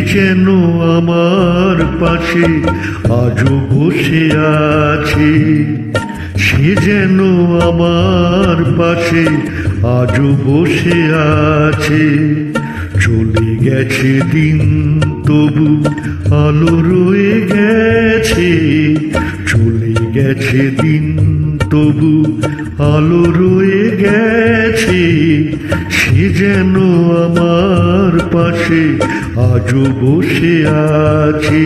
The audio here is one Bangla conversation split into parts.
যেন আমার পাশে আজও বসে আছে। সে যেন আমার পাশে আজও বসে আছে। চলে গেছে দিন, তবু আলো রয়ে গেছে। চলে গেছে দিন, তবু আলো রয়ে গেছি সে যেন আমার পাশে আজও বসে আছে।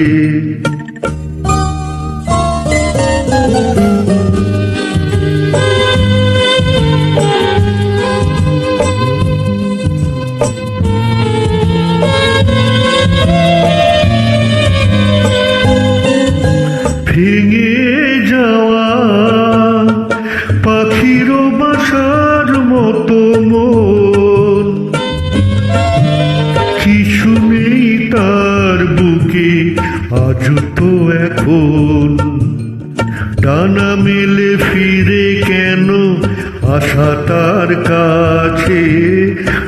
আজ তো এখন। ডানা মেলে ফিরে কেন আশা তার কাছে?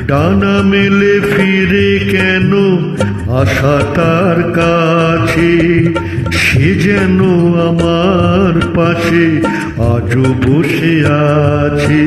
ডানা মেলে ফিরে কেন আশা তার কাছে? সে যেন আমার পাশে আজও বসে আছে।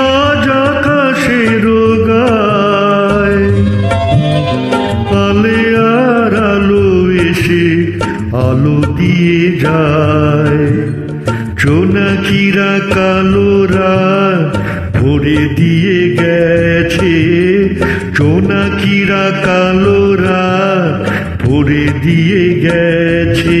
নিয়াজ আকাশের গায় আলে আর আলো এসে আলো দিয়ে যায়। জোনাকিরা কালোরা ভরে দিয়ে গেছে। জোনাকিরা কালোরা ভরে দিয়ে গেছে।